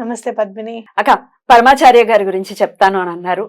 నమస్తే పద్మిని అక్క పరమాచార్య గారి గురించి చెప్తాను అని అన్నారు.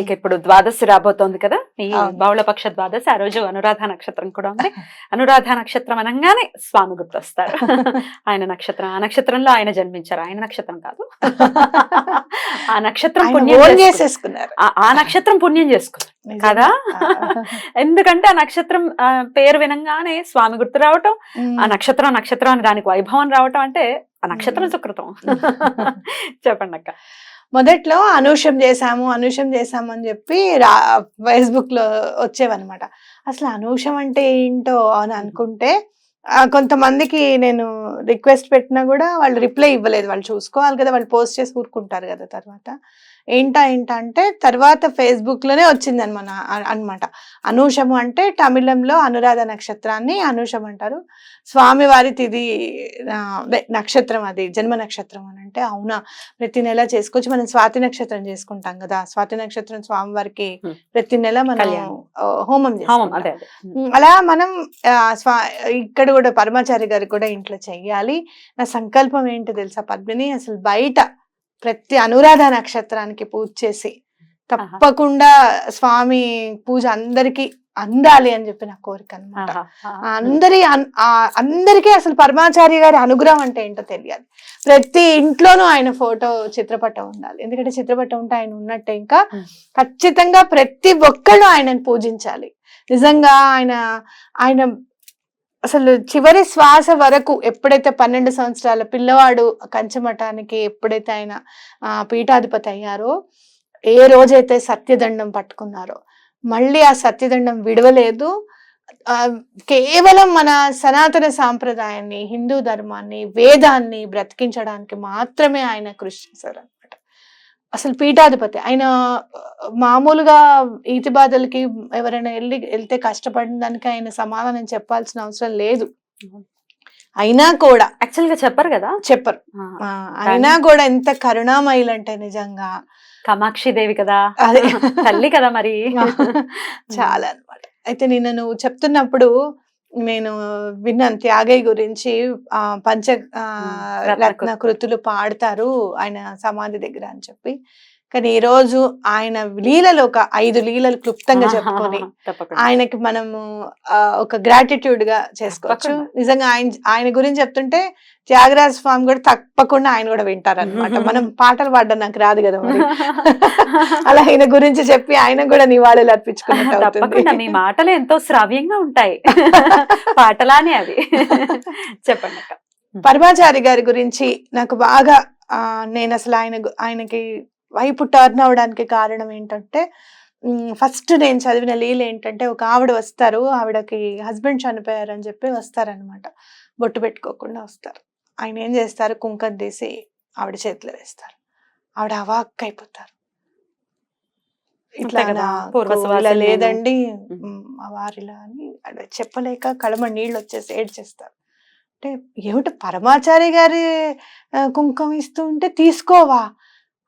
ఇక ఇప్పుడు ద్వాదశి రాబోతోంది కదా ఈ. బహుళపక్ష ద్వాదశి ఆ రోజు అనురాధ నక్షత్రం కూడా ఉంది అనురాధ నక్షత్రం అనగానే స్వామి గుర్తొస్తారు ఆయన నక్షత్రం ఆ నక్షత్రంలో ఆయన జన్మించారు ఆయన నక్షత్రం కాదు ఆ నక్షత్రం పుణ్యం. చేసేసుకున్నారు ఆ- నక్షత్రం పుణ్యం చేసుకున్నారు. కదా. ఎందుకంటే ఆ నక్షత్రం పేరు వినంగానే స్వామి గుర్తు రావటం. ఆ నక్షత్రం నక్షత్రం అని దానికి వైభవం రావటం అంటే ఆ నక్షత్రం. సుకృతం. చెప్పండి అక్క మొదట్లో అనూషం చేశాము అనూషం చేశాము అని చెప్పి రా ఫేస్బుక్లో వచ్చేవన్నమాట. అసలు అనూషం అంటే ఏంటో అని అనుకుంటే కొంతమందికి నేను రిక్వెస్ట్ పెట్టినా కూడా వాళ్ళు రిప్లై ఇవ్వలేదు. వాళ్ళు చూసుకోవాలి కదా వాళ్ళు పోస్ట్ చేసి ఊరుకుంటారు కదా తర్వాత. ఏంటా ఏంటా అంటే తర్వాత ఫేస్బుక్లోనే వచ్చింది అనమాట అనమాట అనూషము అంటే తమిళంలో అనురాధ నక్షత్రాన్ని అనూషం అంటారు. స్వామివారి తిది నక్షత్రం అది జన్మ నక్షత్రం అని అంటే అవునా? ప్రతి నెల చేసుకోవచ్చు. మనం స్వాతి నక్షత్రం చేసుకుంటాం కదా. స్వాతి నక్షత్రం స్వామివారికి. ప్రతి నెల మనం హోమం ఉమ్, అలా మనం స్వా ఇక్కడ కూడా పరమాచారి గారికి కూడా ఇంట్లో చెయ్యాలి. నా సంకల్పం ఏంటో తెలుసా పద్మిని? అసలు బయట ప్రతి అనురాధ నక్షత్రానికి పూజ చేసి తప్పకుండా స్వామి పూజ అందరికి అందాలి అని చెప్పి నా కోరిక అనమాట. అందరి అందరికీ అసలు పరమాచారి గారి అనుగ్రహం అంటే ఏంటో తెలియాలి. ప్రతి ఇంట్లోనూ ఆయన ఫోటో చిత్రపటం ఉండాలి. ఎందుకంటే చిత్రపటం ఉంటే ఆయన ఉన్నట్టే ఇంకా. ఖచ్చితంగా ప్రతి ఒక్కళ్ళు ఆయనను పూజించాలి. నిజంగా ఆయన ఆయన అసలు చివరి శ్వాస వరకు ఎప్పుడైతే పన్నెండు సంవత్సరాల పిల్లవాడు కంచమఠానికి ఎప్పుడైతే ఆయన పీఠాధిపతి అయ్యారో ఏ రోజైతే సత్యదండం పట్టుకున్నారో మళ్ళీ ఆ సత్యదండం విడవలేదు. కేవలం మన సనాతన సాంప్రదాయాన్ని హిందూ ధర్మాన్ని వేదాన్ని బ్రతికించడానికి మాత్రమే ఆయన కృషి చేశారు. అసలు పీఠాధిపతి. ఆయన మామూలుగా ఈతి బాధలకి ఎవరైనా వెళ్ళి వెళ్తే కష్టపడిన దానికి ఆయన సమాధానం చెప్పాల్సిన అవసరం లేదు. అయినా కూడా యాక్చువల్గా చెప్పరు కదా? చెప్పరు. అయినా కూడా ఎంత కరుణామయులంటే నిజంగా. కామాక్షి దేవి కదా? అదే. తల్లి కదా మరి? చాలా అన్నమాట. అయితే నిన్న నువ్వు చెప్తున్నప్పుడు నేను విన్నాను త్యాగయ్య గురించి. ఆ పంచ రత్న కృతులు పాడతారు ఆయన సమాధి దగ్గర అని చెప్పి. కానీ ఈ రోజు ఆయన లీలలు ఒక ఐదు లీలలు క్లుప్తంగా చెప్పుకొని ఆయనకి మనము ఒక గ్రాటిట్యూడ్గా చేసుకోవచ్చు. నిజంగా ఆయన ఆయన గురించి చెప్తుంటే త్యాగరాజ స్వామి కూడా తప్పకుండా ఆయన కూడా వింటారన్నమాట. మనం పాటలు పాడడం నాకు రాదు కదా మరి. అలా ఆయన గురించి చెప్పి ఆయన కూడా నివాళులు అర్పించుకున్నట్టు అవుతుంది. మీ మాటలు ఎంతో శ్రావ్యంగా ఉంటాయి. పాటలానే అవి. చెప్పండి పరమాచారి గారి గురించి నాకు బాగా ఆ, నేను అసలు ఆయన ఆయనకి వైపు టర్న్ అవడానికి కారణం ఏంటంటే ఫస్ట్ నేను చదివిన లీల ఏంటంటే ఒక ఆవిడ వస్తారు ఆవిడకి హస్బెండ్ చనిపోయారు అని చెప్పి వస్తారనమాట బొట్టు పెట్టుకోకుండా వస్తారు. ఆయన ఏం చేస్తారు? కుంకం తీసి ఆవిడ చేతిలో వేస్తారు. ఆవిడ అవాక్ అయిపోతారు. ఇట్లా ఇలా లేదండి. వారిలా అని చెప్పలేక కడమ నీళ్ళు వచ్చేసి ఏడ్చేస్తారు. అంటే ఏమిటి పరమాచారి గారి ఆ, కుంకుమ ఇస్తూ ఉంటే తీసుకోవా?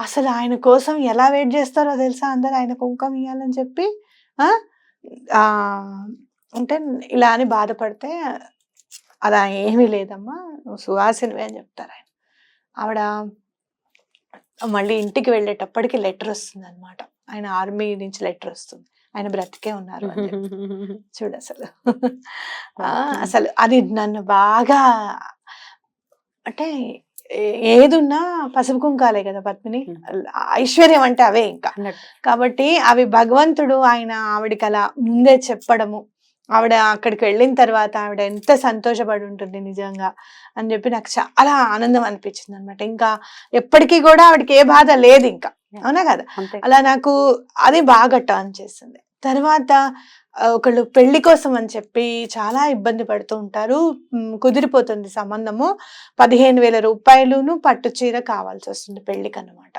అసలు ఆయన కోసం ఎలా వెయిట్ చేస్తారో తెలుసా? అందరు ఆయన కుంకుమ ఇవ్వాలని చెప్పి అంటే ఇలా అని బాధపడితే అలా ఏమీ లేదమ్మా నువ్వు సువాసినివే అని చెప్తారు ఆయన. ఆవిడ మళ్ళీ ఇంటికి వెళ్ళేటప్పటికి లెటర్ వస్తుంది అనమాట ఆయన ఆర్మీ నుంచి లెటర్ వస్తుంది. ఆయన బ్రతికే ఉన్నారు. చూడు అసలు. అసలు అది నన్ను బాగా అంటే ఏదున్నా పసుపు కుంకాలే కదా పద్మిని. ఐశ్వర్యం అంటే అవే ఇంకా. కాబట్టి అవి భగవంతుడు ఆయన ఆవిడకి అలా ముందే చెప్పడము ఆవిడ అక్కడికి వెళ్ళిన తర్వాత ఆవిడ ఎంత సంతోషపడి ఉంటుంది నిజంగా అని చెప్పి నాకు చాలా ఆనందం అనిపించింది అనమాట ఇంకా ఎప్పటికీ కూడా ఆవిడకి ఏ బాధ లేదు ఇంకా. అవునా కదా? అలా నాకు అది బాగా టర్న్ చేసింది. తర్వాత ఒకళ్ళు పెళ్ళి కోసం అని చెప్పి చాలా ఇబ్బంది పడుతూ ఉంటారు. కుదిరిపోతుంది సంబంధము. పదిహేను వేల రూపాయలును పట్టు చీర కావాల్సి వస్తుంది పెళ్ళికి అనమాట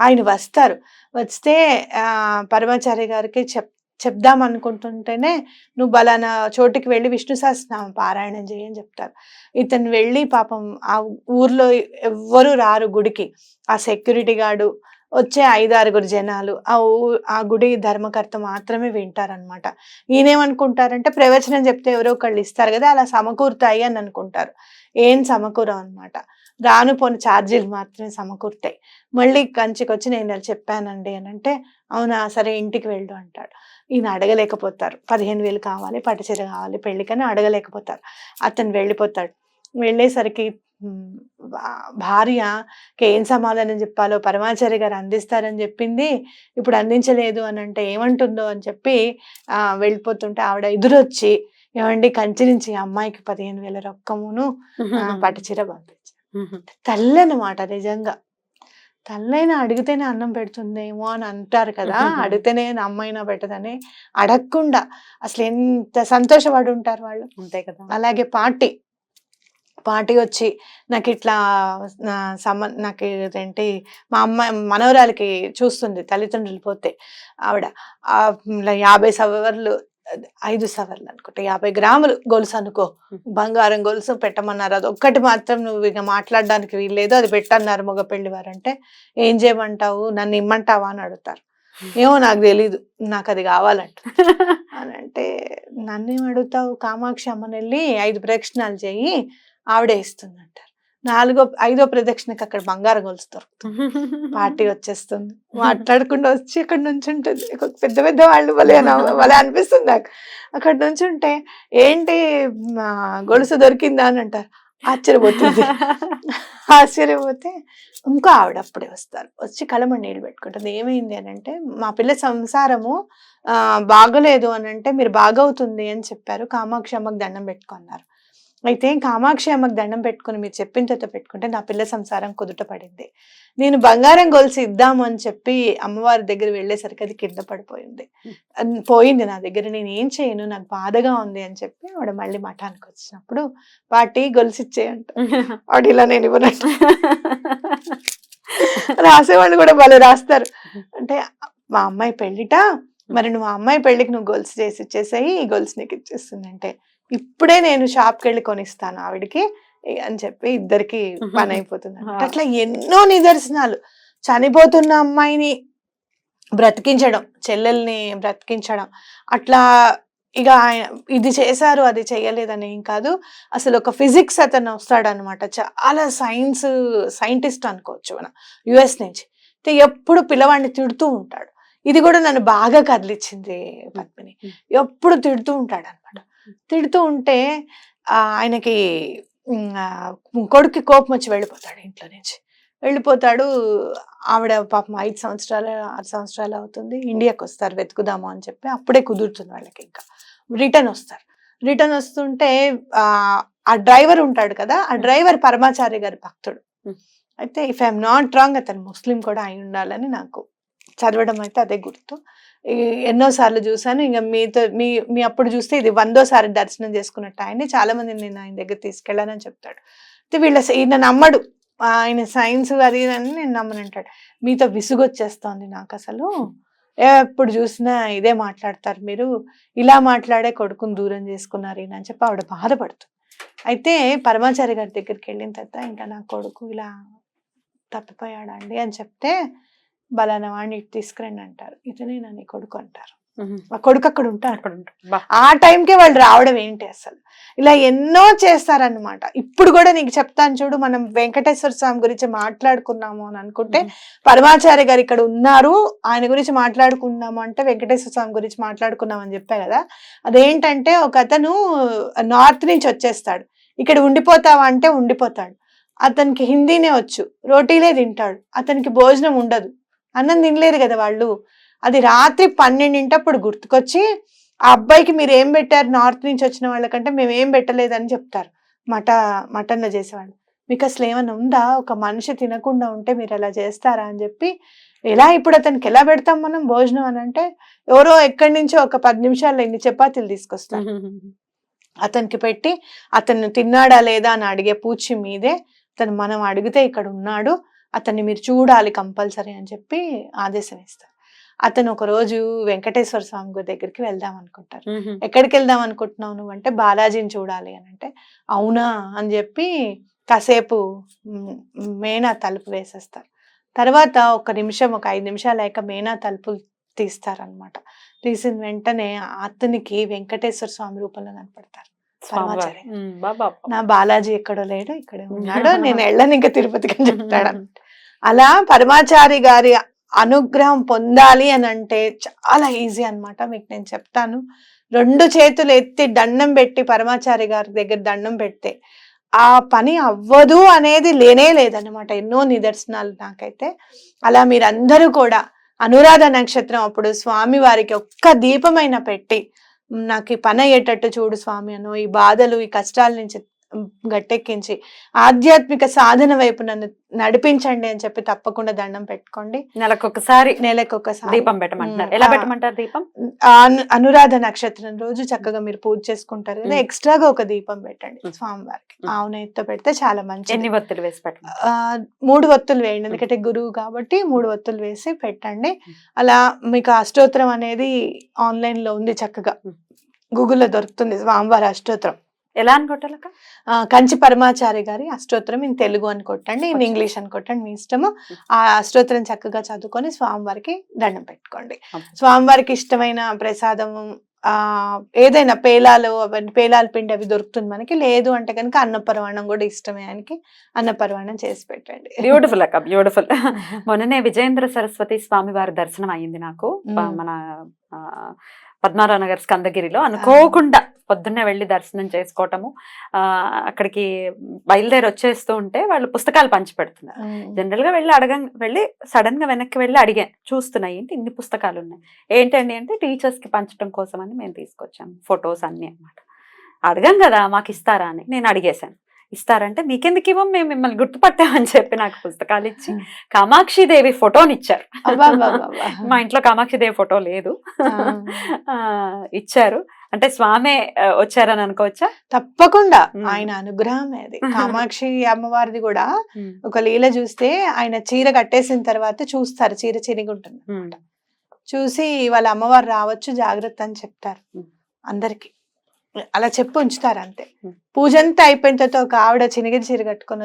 ఆయన వస్తారు. వస్తే ఆ పరమాచారి గారికి చెప్ చెప్దాం అనుకుంటుంటేనే నువ్వు బలానా చోటికి వెళ్ళి విష్ణు సహస్రనామం పారాయణం చేయని చెప్తారు. ఇతను వెళ్ళి పాపం ఆ ఊర్లో ఎవ్వరు రారు గుడికి. ఆ సెక్యూరిటీ గార్డు వచ్చే ఐదు ఆరుగురు జనాలు ఆ ఊ ఆ గుడి ధర్మకర్త మాత్రమే వింటారనమాట ఈయనేమనుకుంటారంటే ప్రవచనం చెప్తే ఎవరో ఒకళ్ళు ఇస్తారు కదా అలా సమకూరుతాయి అని అనుకుంటారు. ఏం సమకూరం అనమాట రాను పోని ఛార్జీలు మాత్రమే సమకూరుతాయి. మళ్ళీ కంచికి వచ్చి నేను ఇలా చెప్పానండి అని అంటే అవునా సరే ఇంటికి వెళ్ళు అంటాడు. ఈయన అడగలేకపోతారు. పదిహేను వేలు కావాలి పట్టుచీర కావాలి పెళ్ళికని అడగలేకపోతారు. అతను వెళ్ళిపోతాడు. వెళ్ళేసరికి భార్యకి ఏం సమాధానం చెప్పాలో పరమాచారి గారు అందిస్తారని చెప్పింది. ఇప్పుడు అందించలేదు అని అంటే ఏమంటుందో అని చెప్పి ఆ వెళ్ళిపోతుంటే ఆవిడ ఎదురొచ్చి ఏమండి కంచి నుంచి అమ్మాయికి పదిహేను వేల రొక్కమును పట్టుచీర పంపించారు తల్లి అన్నమాట నిజంగా. తల్లైనా అడిగితేనే అన్నం పెడుతుందేమో అని అంటారు కదా అడిగితేనే అమ్మైనా పెట్టదని అడగకుండా అసలు ఎంత సంతోషపడి ఉంటారు వాళ్ళు. అంతే కదా. అలాగే పార్టీ. పార్టీ వచ్చి నాకు ఇట్లా నా సమ నాకు ఏంటి మా అమ్మాయి మనవరాలకి చూస్తుంది తల్లిదండ్రులు పోతే. ఆవిడ యాభై సవర్లు ఐదు సవర్లు అనుకుంటా యాభై గ్రాములు గొలుసు అనుకో. బంగారం గొలుసు పెట్టమన్నారు. అది ఒక్కటి మాత్రం నువ్వు ఇక మాట్లాడడానికి వీల్లేదు. అది పెట్టన్నారు మగ పెళ్ళి వారంటే. ఏం చేయమంటావు? నన్ను ఇమ్మంటావా? అని అడుగుతారు. ఏమో నాకు తెలీదు. నాకు అది కావాలంట. అని అంటే నన్నేం అడుగుతావు? కామాక్షి అమ్మని వెళ్ళి ఐదు ప్రదక్షిణాలు చెయ్యి ఆవిడే ఇస్తుంది అంటారు నాలుగో ఐదో ప్రదక్షిణకి అక్కడ బంగారం గొలుసు దొరుకుతుంది. పార్టీ వచ్చేస్తుంది. మాట్లాడకుండా వచ్చి అక్కడ నుంచి ఉంటుంది. పెద్ద పెద్ద వాళ్ళు భలే భలే అనిపిస్తుంది నాకు. అక్కడ నుంచి ఉంటే ఏంటి గొలుసు దొరికిందా అని అంటారు. ఆశ్చర్యపోతుంది. ఆశ్చర్యపోతే ఇంకో ఆవిడ అప్పుడే వస్తారు. వచ్చి కలమ నీళ్ళు పెట్టుకుంటుంది. ఏమైంది అని అంటే మా పిల్ల సంసారము బాగలేదు అని అంటే మీరు బాగవుతుంది అని చెప్పారు. కామాక్షి అమ్మకి దండం పెట్టుకున్నారు. అయితే కామాక్షి అమ్మకి దండం పెట్టుకుని మీరు చెప్పిన తర్వాత పెట్టుకుంటే నా పిల్ల సంసారం కుదుట పడింది. నేను బంగారం గొలుసు ఇద్దాము అని చెప్పి అమ్మవారి దగ్గర వెళ్ళేసరికి అది కింద పడిపోయింది. పోయింది నా దగ్గర నేను ఏం చేయను నాకు బాధగా ఉంది అని చెప్పి ఆవిడ మళ్ళీ మఠానికి వచ్చినప్పుడు వాటి గొలుసు ఇచ్చేయంట ఆవిడ ఇలా నేను ఇవ్వనంట రాసేవాళ్ళు కూడా భలే రాస్తారు. అంటే మా అమ్మాయి పెళ్ళిట మరి నువ్వు ఆ అమ్మాయి పెళ్ళికి నువ్వు గొలుసు చేసి ఇచ్చేసాయి ఈ గొలుసు నీకు ఇచ్చేస్తుంది అంటే ఇప్పుడే నేను షాప్కి వెళ్ళి కొనిస్తాను ఆవిడకి అని చెప్పి ఇద్దరికి పని అయిపోతుంది. అట్లా ఎన్నో నిదర్శనాలు. చనిపోతున్న అమ్మాయిని బ్రతికించడం చెల్లెల్ని బ్రతికించడం. అట్లా ఇక ఆయన- ఇది చేశారు అది చేయలేదని ఏం కాదు. అసలు ఒక ఫిజిక్స్ అతను వస్తాడు అనమాట చాలా సైన్స్ సైంటిస్ట్ అనుకోవచ్చు మనం యుఎస్ నుంచి. ఎప్పుడు పిల్లవాడిని తిడుతూ ఉంటాడు. ఇది కూడా నన్ను బాగా కదిలిచ్చింది పద్మిని. ఎప్పుడు తిడుతూ ఉంటాడు అనమాట తిడుతూ ఉంటే ఆయనకి కొడుక్కి కోపం వచ్చి వెళ్ళిపోతాడు ఇంట్లో నుంచి. వెళ్ళిపోతాడు ఆవిడ పాపం ఐదు సంవత్సరాలు ఆరు సంవత్సరాలు అవుతుంది ఇండియాకి వస్తారు వెతుకుదాము అని చెప్పి అప్పుడే కుదురుతుంది వాళ్ళకి ఇంకా. రిటర్న్ వస్తారు. రిటర్న్ వస్తుంటే ఆ ఆ డ్రైవర్ ఉంటాడు కదా ఆ డ్రైవర్ పరమాచారి గారి భక్తుడు. అయితే ఇఫ్ ఐఎమ్ నాట్ రాంగ్ అతను ముస్లిం కూడా అయి ఉండాలని నాకు చదవడం అయితే అదే గుర్తు. ఎన్నోసార్లు చూసాను ఇంకా మీతో మీ మీ అప్పుడు చూస్తే ఇది వందోసారి దర్శనం చేసుకున్నట్టు ఆయన్ని చాలా మంది నేను ఆయన దగ్గర తీసుకెళ్ళానని చెప్తాడు. అయితే వీళ్ళ ఈయన నమ్మడు. ఆయన సైన్స్ అది అని నేను నమ్మనంటాడు మీతో విసుగొచ్చేస్తోంది నాకు అసలు. ఎప్పుడు చూసినా ఇదే మాట్లాడతారు మీరు. ఇలా మాట్లాడే కొడుకుని దూరం చేసుకున్నారు ఈయన అని చెప్పి ఆవిడ బాధపడుతుంది. అయితే పరమాచారి గారి దగ్గరికి వెళ్ళిన తర్వాత ఇంకా నా కొడుకు ఇలా తప్పిపోయాడండి అని చెప్తే బలానా వాడిని ఇటు తీసుకురండి అంటారు. ఇతనే నా కొడుకు అంటారు. ఆ కొడుకు అక్కడ ఉంటాడు. ఆ టైంకే వాళ్ళు రావడం ఏంటి అసలు? ఇలా ఎన్నో చేస్తారన్నమాట. ఇప్పుడు కూడా నీకు చెప్తాను చూడు మనం వెంకటేశ్వర స్వామి గురించి మాట్లాడుకున్నాము అని అనుకుంటే. పరమాచార్య గారు ఇక్కడ ఉన్నారు. ఆయన గురించి మాట్లాడుకున్నాము అంటే వెంకటేశ్వర స్వామి గురించి మాట్లాడుకున్నాం అని చెప్పా కదా. అదేంటంటే ఒక అతను నార్త్ నుంచి వచ్చేస్తాడు. ఇక్కడ ఉండిపోతావా అంటే ఉండిపోతాడు. అతనికి హిందీనే వచ్చు. రోటీలే తింటాడు. అతనికి భోజనం ఉండదు. అన్నం తినలేరు కదా వాళ్ళు. అది రాత్రి పన్నెండింటప్పుడు గుర్తుకొచ్చి ఆ అబ్బాయికి మీరు ఏం పెట్టారు? నార్త్ నుంచి వచ్చిన వాళ్ళకంటే మేము ఏం పెట్టలేదని చెప్తారు. మట మటన్లో చేసేవాళ్ళు. మీకు అసలు ఏమైనా ఉందా? ఒక మనిషి తినకుండా ఉంటే మీరు అలా చేస్తారా? అని చెప్పి ఎలా ఇప్పుడు అతనికి ఎలా పెడతాం మనం భోజనం? అని అంటే ఎవరో ఎక్కడి నుంచో ఒక పది నిమిషాల్లో ఇన్ని చపాతీలు తీసుకొస్తారు. అతనికి పెట్టి అతను తిన్నాడా లేదా? అని అడిగే పూచి మీదే అతను మనం అడిగితే ఇక్కడ ఉన్నాడు. అతన్ని మీరు చూడాలి కంపల్సరీ అని చెప్పి ఆదేశం ఇస్తారు. అతను ఒక రోజు వెంకటేశ్వర స్వామి గుడి దగ్గరికి వెళ్దాం అనుకుంటారు. ఎక్కడికి వెళ్దాం అనుకుంటున్నావు నువ్వు అంటే బాలాజీని చూడాలి అని అంటే అవునా అని చెప్పి కాసేపు మేనా తలుపు వేసేస్తారు. తర్వాత ఒక నిమిషం ఒక ఐదు నిమిషాలు అయ్యాక మేనా తలుపులు తీస్తారనమాట తీసిన వెంటనే అతనికి వెంకటేశ్వర స్వామి రూపంలో కనపడతారు. స్వామివారు బాబా. నా బాలాజీ ఎక్కడో లేడు ఇక్కడే ఉన్నాడు. నేను వెళ్ళను ఇంకా తిరుపతికి అని చెప్తాడు. అలా పరమాచారి గారి అనుగ్రహం పొందాలి అని అంటే చాలా ఈజీ అన్నమాట. మీకు నేను చెప్తాను. రెండు చేతులు ఎత్తి దండం పెట్టి పరమాచారి గారి దగ్గర దండం పెడితే ఆ పని అవ్వదు అనేది లేనే లేదన్నమాట. ఎన్నో నిదర్శనాలు నాకైతే. అలా మీరందరూ కూడా అనురాధ నక్షత్రం అప్పుడు స్వామి వారికి ఒక్క దీపమైన పెట్టి "మ్, నాకు ఈ పని అయ్యేటట్టు చూడు స్వామి అను ఈ బాధలు ఈ కష్టాల నుంచి గట్టెక్కించి ఆధ్యాత్మిక సాధన వైపు నన్ను నడిపించండి అని చెప్పి తప్పకుండా దండం పెట్టుకోండి నెలకొకసారి నెలకు ఒకసారి దీపం పెట్టమంటున్నారు ఉమ్, ఎలా. పెట్టమంటారు దీపం అనురాధ నక్షత్రం రోజు చక్కగా మీరు పూజ చేసుకుంటారు కదా. ఎక్స్ట్రాగా ఒక దీపం పెట్టండి. స్వామివారికి ఉమ్. ఆవు నెయ్యితో పెడితే చాలా మంచిది ఎన్ని ఒత్తులు వేసి పెట్టమంటారు ఆ, మూడు ఒత్తులు వేయండి ఎందుకంటే గురువు కాబట్టి మూడు ఒత్తులు వేసి పెట్టండి. అలా మీకు అష్టోత్తరం అనేది ఆన్లైన్లో ఉంది చక్కగా. గూగుల్లో దొరుకుతుంది స్వామివారి అష్టోత్తరం ఎలా ఆ, కంచి పరమాచారి గారి అష్టోత్తరం ఇన్ తెలుగు అని కొట్టండి ఇన్. ఇంగ్లీష్ అని కొట్టండి మీ ఇష్టము ఆ అష్టోత్తరం చక్కగా చదువుకొని స్వామివారికి దండం పెట్టుకోండి. స్వామివారికి ఇష్టమైన ప్రసాదం ఆ ఏదైనా పేలాలు అవన్నీ పేలాల పిండి అవి దొరుకుతుంది మనకి లేదు అంటే కనుక అన్నపరవాణం కూడా ఇష్టమే ఆయనకి అన్నపరవాణం చేసి పెట్టండి బ్యూటిఫుల్ అక్క బ్యూటిఫుల్ మొన్ననే విజయేంద్ర సరస్వతి స్వామి వారి దర్శనం అయ్యింది నాకు. మన పద్మారావు నగర్ స్కందగిరిలో అనుకోకుండా పొద్దున్నే వెళ్ళి దర్శనం చేసుకోవటము. ఆ అక్కడికి బయలుదేరి వచ్చేస్తూ ఉంటే వాళ్ళు పుస్తకాలు పంచి పెడుతున్నారు. జనరల్గా వెళ్ళి అడగ వెళ్ళి సడన్గా వెనక్కి వెళ్ళి అడిగాను చూస్తున్నా ఏంటి ఇన్ని పుస్తకాలు ఉన్నాయి ఏంటండి అంటే టీచర్స్కి పంచడం కోసం అని మేము తీసుకొచ్చాము ఫొటోస్ అన్ని అన్నమాట. అడగం కదా మాకు ఇస్తారా అని నేను అడిగేశాను. ఇస్తారంటే మీకెందుకు ఇవ్వం మేము మిమ్మల్ని గుర్తుపట్టామని చెప్పి నాకు పుస్తకాలు ఇచ్చి కామాక్షి దేవి ఫోటోని ఇచ్చారు. మా ఇంట్లో కామాక్షి దేవి ఫోటో లేదు. ఇచ్చారు. అంటే స్వామి వచ్చారని అనుకోవచ్చా? తప్పకుండా. ఆయన అనుగ్రహమే అది. కామాక్షి అమ్మవారిది కూడా ఒక లీల చూస్తే ఆయన చీర కట్టేసిన తర్వాత చూస్తారు. చీర చిరిగి ఉంటుంది. చూసి వాళ్ళ అమ్మవారు రావచ్చు జాగ్రత్త అని చెప్తారు. అందరికి. అలా చెప్పి ఉంచుతారు అంతే. పూజ అంతా అయిపోయిన తర్వాత ఒక ఆవిడ చినిగిరి చీర కట్టుకొని